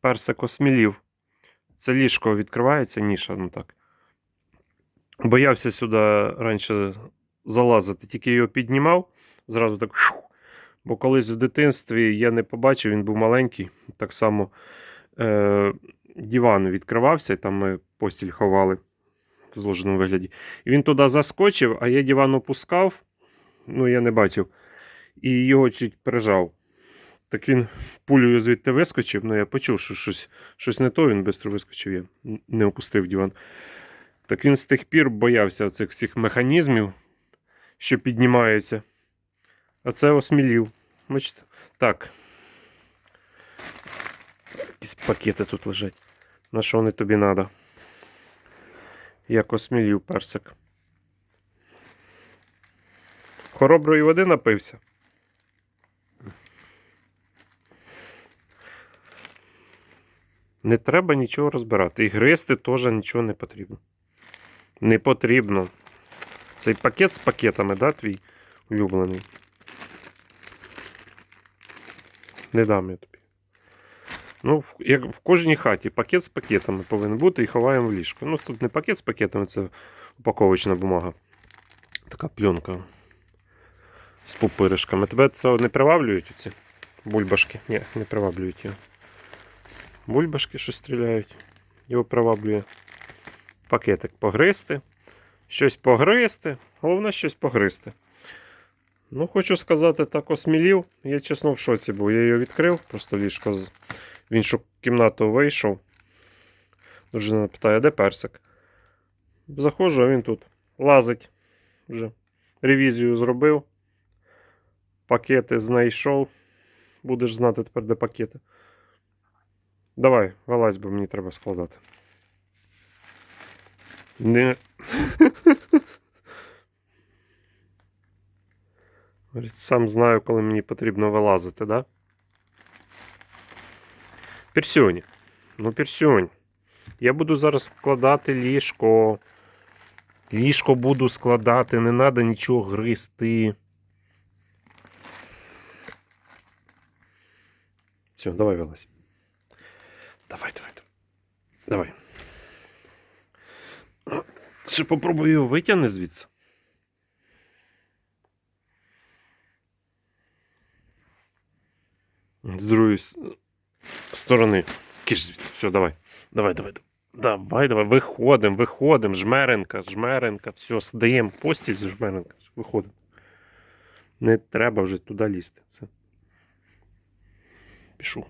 персик осмілів. Це ліжко відкривається, ніша, ну так. Боявся сюди раніше залазити, тільки його піднімав, зразу так. Бо колись в дитинстві я не побачив, він був маленький. Так само е, диван відкривався, і там ми постіль ховали в зложеному вигляді. І він туди заскочив, а я диван опускав, ну я не бачив, і його чуть прижав. Так він пулею звідти вискочив, ну я почув, що щось, щось не то, він швидко вискочив, я не опустив диван. Так він з тих пір боявся цих всіх механізмів, що піднімаються. А це осмілів. Бачите? Так. Якісь пакети тут лежать. На що вони тобі треба? Як осмілів персик. Хороброї води напився. Не треба нічого розбирати. І гристи теж нічого не потрібно. Не потрібно. Цей пакет з пакетами, да, твій улюблений. Не дам я тобі. Ну, як в кожній хаті пакет з пакетами повинен бути і ховаємо в ліжко. Ну, тут не пакет з пакетами, це упаковочна бумага. Така пленка з пупиришками. Тебе це не приваблюють оці бульбашки? Ні, не приваблюють його. Бульбашки що стріляють. Його приваблює. Пакетик погризти. Щось погризти. Головне щось погризти. Ну, хочу сказати, так осмілів. Я чесно в шоці був. Я його відкрив, просто ліжко в іншу кімнату вийшов. Дружина питає, де персик? Заходжу, а він тут лазить. Вже ревізію зробив. Пакети знайшов. Будеш знати тепер, де пакети. Давай, вилазь, бо мені треба складати. Не. Сам знаю, коли мені потрібно вилазити, да? Пірсюнь. Ну, пірсюнь. Я буду зараз складати ліжко. Ліжко буду складати, не треба нічого гризти. Все, давай вилазь. Давай, давай, давай. Ще попробую його витягни звідси. З другої сторони. Киш звідси. Все, давай. Давай, давай. Давай, давай. Виходимо, виходимо. Жмеренка, жмеренка. Все, даємо постіль з жмеренка. Виходимо. Не треба вже туди лізти. Все. Пішов.